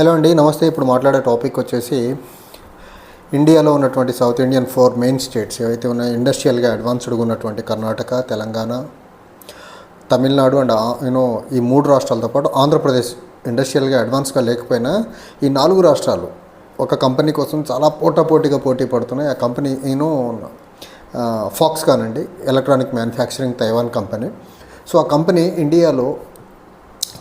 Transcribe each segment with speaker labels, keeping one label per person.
Speaker 1: Hello అండి నమస్తే. ఇప్పుడు మాట్లాడే టాపిక్ వచ్చేసి ఇండియాలో ఉన్నటువంటి south Indian four main states ఏవైతే ఉన్నాయో ఇండస్ట్రియల్గా అడ్వాన్స్డ్గా ఉన్నటువంటి Karnataka Telangana Tamil Nadu and you know ఈ మూడు రాష్ట్రాలతో పాటు ఆంధ్రప్రదేశ్ ఇండస్ట్రియల్గా అడ్వాన్స్గా లేకపోయినా ఈ నాలుగు రాష్ట్రాలు ఒక కంపెనీ కోసం చాలా పోటాపోటీగా పోటీ పడుతున్నాయి. ఆ కంపెనీ నేను ఫాక్స్కాన్ అండి electronic manufacturing Taiwan company. So ఆ కంపెనీ ఇండియాలో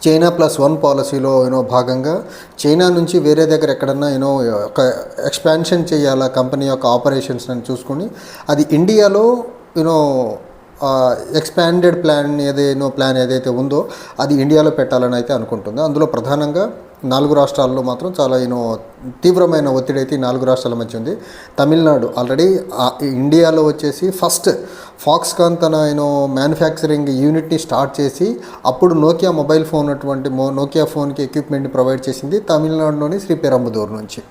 Speaker 1: చైనా ప్లస్ వన్ పాలసీలో యూనో భాగంగా చైనా నుంచి వేరే దగ్గర ఎక్కడన్నా యూనో ఒక ఎక్స్పాన్షన్ చేయాలా కంపెనీ యొక్క ఆపరేషన్స్ అని చూసుకొని అది ఇండియాలో యూనో ఎక్స్పాండెడ్ ప్లాన్ ఏదైనా ప్లాన్ ఏదైతే ఉందో అది ఇండియాలో పెట్టాలని అయితే అనుకుంటుంది అందులో ప్రధానంగా నాలుగు రాష్ట్రాల్లో మాత్రం చాలా యూనో తీవ్రమైన ఒత్తిడి అయితే ఈ నాలుగు రాష్ట్రాల మధ్య ఉంది. తమిళనాడు ఆల్రెడీ ఇండియాలో వచ్చేసి ఫస్ట్ ఫాక్స్కాన్ తన యూనో మ్యానుఫ్యాక్చరింగ్ యూనిట్ని స్టార్ట్ చేసి అప్పుడు నోకియా మొబైల్ ఫోన్ అటువంటి మో నోకియా ఫోన్కి ఎక్విప్మెంట్ని ప్రొవైడ్ చేసింది తమిళనాడులోని శ్రీ పెరంబదూర్ నుంచి.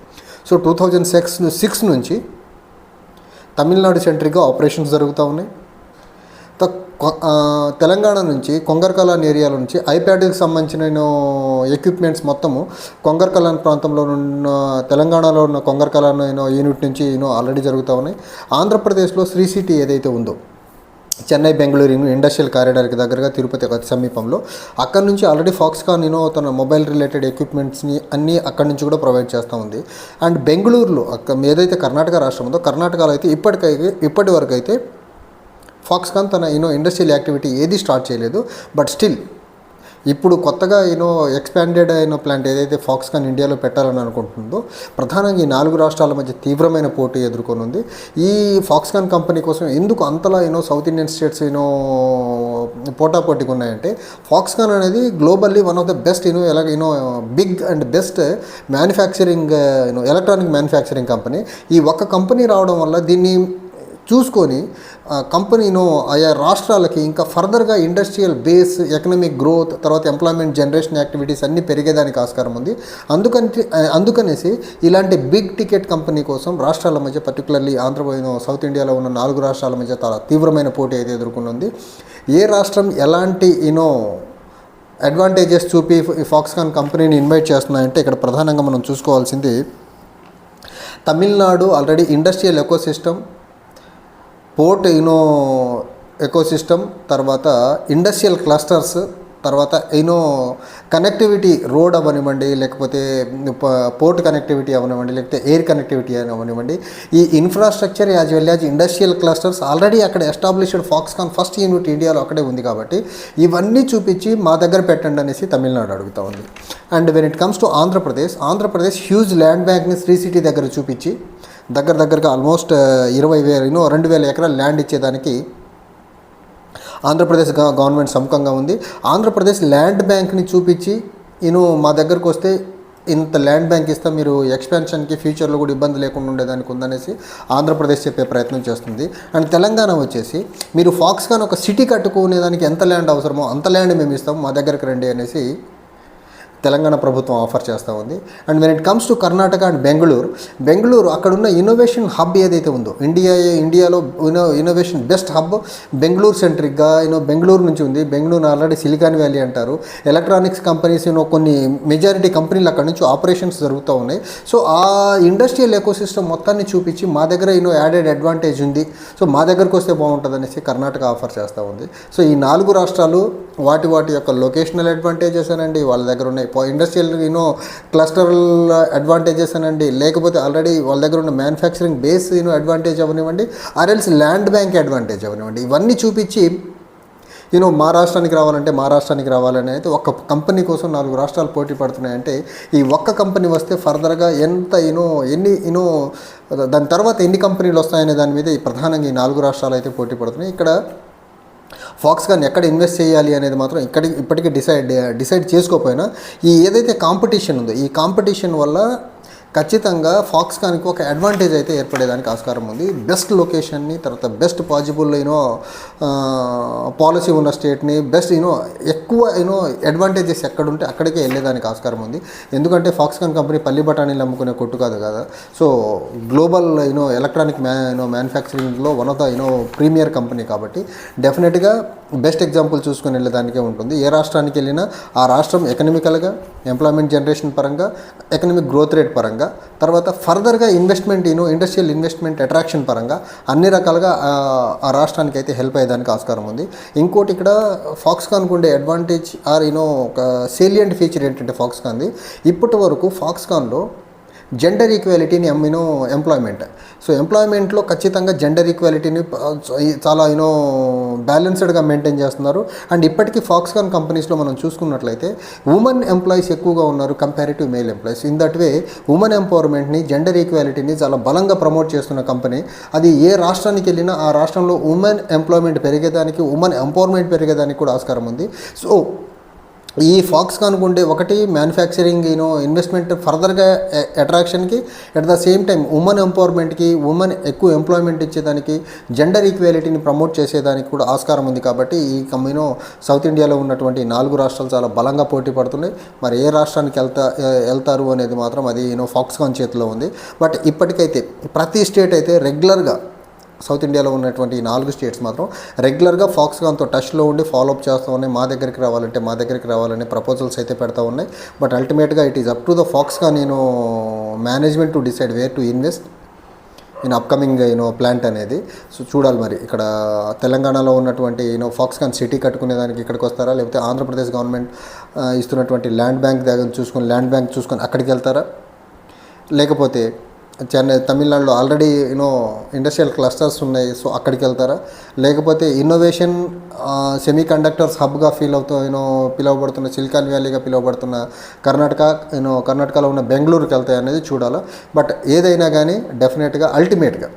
Speaker 1: So two thousand six six నుంచి తమిళనాడు సెంట్రీగా ఆపరేషన్స్ జరుగుతూ ఉన్నాయి. తెలంగాణ నుంచి కొంగర్కలాన్ ఏరియాల నుంచి ఐప్యాడ్కి సంబంధించిన ఎక్విప్మెంట్స్ మొత్తము కొంగర్కలాన్ ప్రాంతంలో ఉన్న తెలంగాణలో ఉన్న కొంగర్కలాన్ నేను యూనిట్ నుంచి నేను ఆల్రెడీ జరుగుతూ ఉన్నాయి. ఆంధ్రప్రదేశ్లో శ్రీ సిటీ ఏదైతే ఉందో చెన్నై బెంగళూరు ఇండస్ట్రియల్ కారిడార్కి దగ్గరగా తిరుపతి సమీపంలో అక్కడ నుంచి ఆల్రెడీ ఫాక్స్కాన్ నేను తన మొబైల్ రిలేటెడ్ ఎక్విప్మెంట్స్ని అన్నీ అక్కడి నుంచి కూడా ప్రొవైడ్ చేస్తూ ఉంది. అండ్ బెంగళూరులో అక్క ఏదైతే కర్ణాటక రాష్ట్రం ఉందో కర్ణాటకలో అయితే ఇప్పటికైతే ఇప్పటి వరకు అయితే ఫాక్స్కాన్ తన యూనో ఇండస్ట్రియల్ యాక్టివిటీ ఏది స్టార్ట్ చేయలేదు. బట్ స్టిల్ ఇప్పుడు కొత్తగా యూనో ఎక్స్పాండెడ్ అయిన ప్లాంట్ ఏదైతే ఫాక్స్కాన్ ఇండియాలో పెట్టాలని అనుకుంటుందో ప్రధానంగా ఈ నాలుగు రాష్ట్రాల మధ్య తీవ్రమైన పోటీ ఎదుర్కొని ఉంది ఈ ఫాక్స్కాన్ కంపెనీ కోసం ఎందుకు అంతలా you know south Indian states you know పోటాపోటీగా ఉన్నాయంటే ఫాక్స్కాన్ అనేది globally one of the best you know ఎలా you know big and best manufacturing you know electronic manufacturing company ఈ ఒక్క కంపెనీ రావడం వల్ల దీన్ని చూసుకొని కంపెనీను ఆయా రాష్ట్రాలకి ఇంకా ఫర్దర్గా ఇండస్ట్రియల్ బేస్ ఎకనామిక్ గ్రోత్ తర్వాత ఎంప్లాయ్మెంట్ జనరేషన్ యాక్టివిటీస్ అన్నీ పెరిగేదానికి ఆస్కారం ఉంది. అందుకని అందుకనేసి ఇలాంటి బిగ్ టికెట్ కంపెనీ కోసం రాష్ట్రాల మధ్య పర్టికులర్లీ ఆంధ్రప్రదేశ్ సౌత్ ఇండియాలో ఉన్న నాలుగు రాష్ట్రాల మధ్య చాలా తీవ్రమైన పోటీ అయితే ఎదుర్కొనుంది ఏ రాష్ట్రం ఎలాంటి యూనో అడ్వాంటేజెస్ చూపి ఫాక్స్కాన్ కంపెనీని ఇన్వైట్ చేస్తున్నాయంటే ఇక్కడ ప్రధానంగా మనం చూసుకోవాల్సింది Tamil Nadu already industrial ecosystem port you know ecosystem తర్వాత ఇండస్ట్రియల్ క్లస్టర్స్ తర్వాత ఎన్నో కనెక్టివిటీ రోడ్ అవనివ్వండి లేకపోతే పోర్ట్ కనెక్టివిటీ అవనివ్వండి లేకపోతే ఎయిర్ కనెక్టివిటీ అవనివ్వండి ఈ infrastructure as well as industrial clusters already అక్కడ ఎస్టాబ్లిష్డ్ ఫాక్స్కాన్ ఫస్ట్ యూనిట్ ఇండియాలో అక్కడే ఉంది కాబట్టి ఇవన్నీ చూపించి మా దగ్గర పెట్టండి అనేసి తమిళనాడు అడుగుతా ఉంది. And when it comes to Andhra Pradesh Andhra Pradesh huge land బ్యాంక్ని Sri city దగ్గర చూపించి దగ్గర దగ్గరగా ఆల్మోస్ట్ uh, ఇరవై వేల ఎన్నో రెండు వేల ఎకరాలు ల్యాండ్ ఇచ్చేదానికి ఆంధ్రప్రదేశ్ గవర్నమెంట్ సముఖంగా ఉంది. ఆంధ్రప్రదేశ్ ల్యాండ్ బ్యాంక్ని చూపించి నేను మా దగ్గరకు వస్తే ఇంత ల్యాండ్ బ్యాంక్ ఇస్తే మీరు ఎక్స్పాన్షన్కి ఫ్యూచర్లో కూడా ఇబ్బంది లేకుండా ఉండేదానికి ఉందనేసి ఆంధ్రప్రదేశ్ చెప్పే ప్రయత్నం చేస్తుంది. అండ్ తెలంగాణ వచ్చేసి మీరు ఫాక్స్గాన్ ఒక సిటీ కట్టుకునేదానికి ఎంత ల్యాండ్ అవసరమో అంత ల్యాండ్ మేము ఇస్తాం మా దగ్గరకు రండి అనేసి తెలంగాణ ప్రభుత్వం ఆఫర్ చేస్తూ ఉంది. And when it comes to Karnataka and Bengaluru Bengaluru అక్కడున్న ఇన్నోవేషన్ హబ్ ఏదైతే ఉందో ఇండియా ఇండియాలో inno innovation best hub Bengaluru సెంట్రిక్గా you know Bengaluru నుంచి ఉంది. బెంగళూరు ఆల్రెడీ సిలికాన్ వ్యాలీ అంటారు. ఎలక్ట్రానిక్స్ కంపెనీస్ యూనో కొన్ని మెజారిటీ కంపెనీలు అక్కడ నుంచి ఆపరేషన్స్ జరుగుతూ ఉన్నాయి. సో ఆ ఇండస్ట్రియల్ ఎకోసిస్టమ్ మొత్తాన్ని చూపించి మా దగ్గర యూనో యాడెడ్ అడ్వాంటేజ్ ఉంది. సో మా దగ్గరకు వస్తే బాగుంటుంది అనేసి కర్ణాటక ఆఫర్ చేస్తూ ఉంది. సో ఈ నాలుగు రాష్ట్రాలు వాటి వాటి యొక్క లొకేషనల్ అడ్వాంటేజెస్ అనండి వాళ్ళ దగ్గర ఉన్నాయి. ఇండస్ట్రియల్ యూనో క్లస్టర్ల అడ్వాంటేజెస్ అనండి. లేకపోతే ఆల్రెడీ వాళ్ళ దగ్గర ఉన్న మ్యానుఫ్యాక్చరింగ్ బేస్ యూనో అడ్వాంటేజ్ అవనివ్వండి. ఆర్ఎల్స్ ల్యాండ్ బ్యాంక్ అడ్వాంటేజ్ అవనివ్వండి. ఇవన్నీ చూపించి యూనో మా రాష్ట్రానికి రావాలంటే మా రాష్ట్రానికి రావాలని అయితే ఒక కంపెనీ కోసం నాలుగు రాష్ట్రాలు పోటీ పడుతున్నాయంటే ఈ ఒక్క కంపెనీ వస్తే ఫర్దర్గా ఎంత యూనో ఎన్ని యూనో దాని తర్వాత ఎన్ని కంపెనీలు వస్తాయనే దాని మీద ఈ ప్రధానంగా ఈ నాలుగు రాష్ట్రాలు అయితే పోటీ పడుతున్నాయి. ఇక్కడ ఫాక్స్కాన్ ఎక్కడ ఇన్వెస్ట్ చేయాలి అనేది మాత్రం ఇక్కడికి ఇప్పటికీ డిసైడ్ డిసైడ్ చేసుకోకపోయినా ఈ ఏదైతే కాంపిటీషన్ ఉందో ఈ కాంపిటీషన్ వల్ల ఖచ్చితంగా ఫాక్స్కాన్కి ఒక అడ్వాంటేజ్ అయితే ఏర్పడేదానికి ఆస్కారం ఉంది. బెస్ట్ లొకేషన్ని తర్వాత బెస్ట్ పాజిబుల్ యూనో పాలసీ ఉన్న స్టేట్ని బెస్ట్ యూనో ఎక్కువ యూనో అడ్వాంటేజెస్ ఎక్కడుంటే అక్కడికే వెళ్ళేదానికి ఆస్కారం ఉంది. ఎందుకంటే ఫాక్స్కాన్ కంపెనీ పల్లి బఠానీలు అమ్ముకునే కొట్టు కాదు కదా. So global you know electronic మ్యా you know మ్యానుఫ్యాక్చరింగ్లో one of the you know premier company కాబట్టి డెఫినెట్గా బెస్ట్ ఎగ్జాంపుల్ చూసుకుని వెళ్ళేదానికే ఉంటుంది. ఏ రాష్ట్రానికి వెళ్ళినా ఆ రాష్ట్రం ఎకనామికల్గా ఎంప్లాయ్మెంట్ జనరేషన్ పరంగా ఎకనామిక్ గ్రోత్ రేట్ పరంగా తర్వాత ఫర్దర్గా investment you know industrial investment attraction పరంగా అన్ని రకాలుగా ఆ, రాష్ట్రానికి అయితే హెల్ప్ అయ్యేదానికి ఆస్కారం ఉంది. ఇంకోటి ఇక్కడ ఫాక్స్కాన్ ఉండే అడ్వాంటేజ్ ఆర్ యూనో ఒక సేలియంట్ ఫీచర్ ఏంటంటే ఫాక్స్కాన్ది. ఇప్పటి వరకు ఫాక్స్కాన్లో జెండర్ ఈక్వాలిటీని యూనో ఎంప్లాయ్మెంట్ సో ఎంప్లాయ్మెంట్లో ఖచ్చితంగా జెండర్ ఈక్వాలిటీని చాలా యూనో బ్యాలెన్స్డ్గా మెయింటైన్ చేస్తున్నారు. అండ్ ఇప్పటికీ ఫాక్స్కాన్ కంపెనీస్లో మనం చూసుకున్నట్లయితే ఉమెన్ ఎంప్లాయీస్ ఎక్కువగా ఉన్నారు comparative male employees in that way women ఎంపవర్మెంట్ని gender ఈక్వాలిటీని చాలా బలంగా ప్రమోట్ చేస్తున్న కంపెనీ అది ఏ రాష్ట్రానికి వెళ్ళినా ఆ రాష్ట్రంలో ఉమెన్ ఎంప్లాయ్మెంట్ పెరిగేదానికి ఉమెన్ ఎంపవర్మెంట్ పెరిగేదానికి కూడా ఆస్కారం ఉంది. సో ఈ ఫాక్స్ ఉండే ఒకటి మ్యానుఫ్యాక్చరింగ్ యూనో ఇన్వెస్ట్మెంట్ ఫర్దర్గా అట్రాక్షన్కి at the same time women ఎంపవర్మెంట్కి women ఎక్కువ ఎంప్లాయ్మెంట్ ఇచ్చేదానికి జెండర్ ఈక్వాలిటీని ప్రమోట్ చేసేదానికి కూడా ఆస్కారం ఉంది కాబట్టి ఈ కంపెనీలో సౌత్ ఇండియాలో ఉన్నటువంటి నాలుగు రాష్ట్రాలు చాలా బలంగా పోటీ పడుతున్నాయి. మరి ఏ రాష్ట్రానికి వెళ్తా వెళ్తారు అనేది మాత్రం అది యూనో ఫాక్స్కాన్ చేతిలో ఉంది. బట్ ఇప్పటికైతే ప్రతి స్టేట్ అయితే రెగ్యులర్గా సౌత్ ఇండియాలో ఉన్నటువంటి ఈ నాలుగు స్టేట్స్ మాత్రం రెగ్యులర్గా ఫాక్స్కాన్తో టచ్లో ఉండి ఫాలోఅప్ చేస్తూ ఉన్నాయి. మా దగ్గరికి రావాలంటే మా దగ్గరికి రావాలని ప్రపోజల్స్ అయితే పెడతా ఉన్నాయి. బట్ అల్టిమేట్గా it is up to the Foxconn నేను management to decide where to invest in upcoming you know plant అనేది. సో చూడాలి మరి. ఇక్కడ తెలంగాణలో ఉన్నటువంటి యూనో ఫాక్స్కాన్ సిటీ కట్టుకునే దానికి ఇక్కడికి వస్తారా? లేకపోతే ఆంధ్రప్రదేశ్ గవర్నమెంట్ ఇస్తున్నటువంటి ల్యాండ్ బ్యాంక్ దగ్గర చూసుకొని ల్యాండ్ బ్యాంక్ చూసుకొని అక్కడికి వెళ్తారా? లేకపోతే చెన్నై తమిళనాడులో already you know industrial clusters ఉన్నాయి సో అక్కడికి వెళ్తారా? లేకపోతే ఇన్నోవేషన్ సెమీ కండక్టర్స్ హబ్గా ఫీల్ అవుతూ యూనో పిలువబడుతున్న సిలికాన్ వ్యాలీగా పిలువబడుతున్న కర్ణాటక యూనో కర్ణాటకలో ఉన్న బెంగళూరుకి వెళ్తాయి అనేది చూడాలా. బట్ ఏదైనా కానీ డెఫినెట్గా అల్టిమేట్గా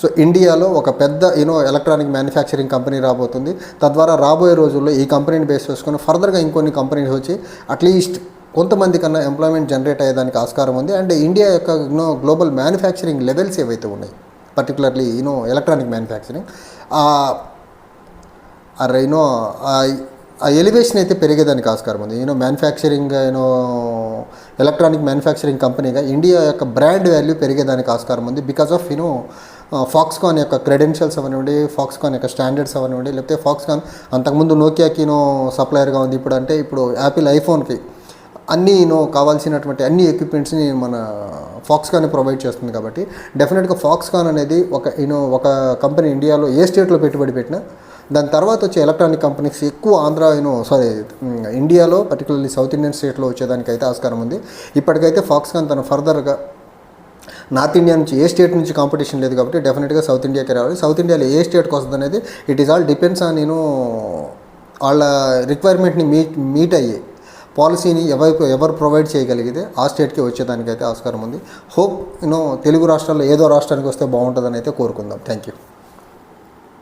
Speaker 1: సో ఇండియాలో ఒక పెద్ద యూనో ఎలక్ట్రానిక్ మ్యానుఫ్యాక్చరింగ్ కంపెనీ రాబోతుంది. తద్వారా రాబోయే రోజుల్లో ఈ కంపెనీని బేస్ చేసుకొని ఫర్దర్గా ఇంకొన్ని కంపెనీస్ వచ్చి అట్లీస్ట్ కొంతమంది కన్నా ఎంప్లాయ్మెంట్ జనరేట్ అయ్యేదానికి ఆస్కారం ఉంది. అండ్ ఇండియా యొక్క you know global manufacturing levels ఏవైతే ఉన్నాయి particularly you know electronic manufacturing ఆ యూనో ఆ ఎలివేషన్ అయితే పెరిగేదానికి ఆస్కారం ఉంది. You know manufacturing you know electronic manufacturing కంపెనీగా India యొక్క బ్రాండ్ వాల్యూ పెరిగేదానికి ఆస్కారం ఉంది. Because of you know Foxconn యొక్క క్రెడెన్షియల్స్ అవనివ్వండి ఫాక్స్కాన్ యొక్క స్టాండర్డ్స్ అవనివ్వండి లేకపోతే ఫాక్స్కాన్ అంతకుముందు నోకియాకి సప్లయర్గా ఉంది. ఇప్పుడు అంటే ఇప్పుడు యాపిల్ ఐఫోన్కి అన్ని నో కావాల్సినటువంటి అన్ని ఎక్విప్మెంట్స్ని మన ఫాక్స్కాన్ ప్రొవైడ్ చేస్తుంది కాబట్టి డెఫినెట్గా ఫాక్స్కాన్ అనేది ఒక యూనో ఒక కంపెనీ ఇండియాలో ఏ స్టేట్లో పెట్టుబడి పెట్టినా దాని తర్వాత వచ్చే ఎలక్ట్రానిక్ కంపెనీస్ ఎక్కువ ఆంధ్ర యూనో సారీ ఇండియాలో పర్టికులర్లీ సౌత్ ఇండియన్ స్టేట్లో వచ్చేదానికైతే ఆస్కారం ఉంది. ఇప్పటికైతే ఫాక్స్కాన్ తన ఫర్దర్గా నార్త్ ఇండియా నుంచి ఏ స్టేట్ నుంచి కాంపిటీషన్ లేదు కాబట్టి డెఫినెట్గా సౌత్ ఇండియాకి రావాలి. సౌత్ ఇండియాలో ఏ స్టేట్కి వస్తుంది అనేది it is all depends on నేను వాళ్ళ రిక్వైర్మెంట్ని మీట్ మీట్ అయ్యి పాలసీని ఎవరు ఎవరు ప్రొవైడ్ చేయగలిగితే ఆ స్టేట్కి వచ్చేదానికైతే ఆస్కారం ఉంది. హోప్ యూనో తెలుగు రాష్ట్రాల్లో ఏదో రాష్ట్రానికి వస్తే బాగుంటుందని అయితే కోరుకుందాం. Thank you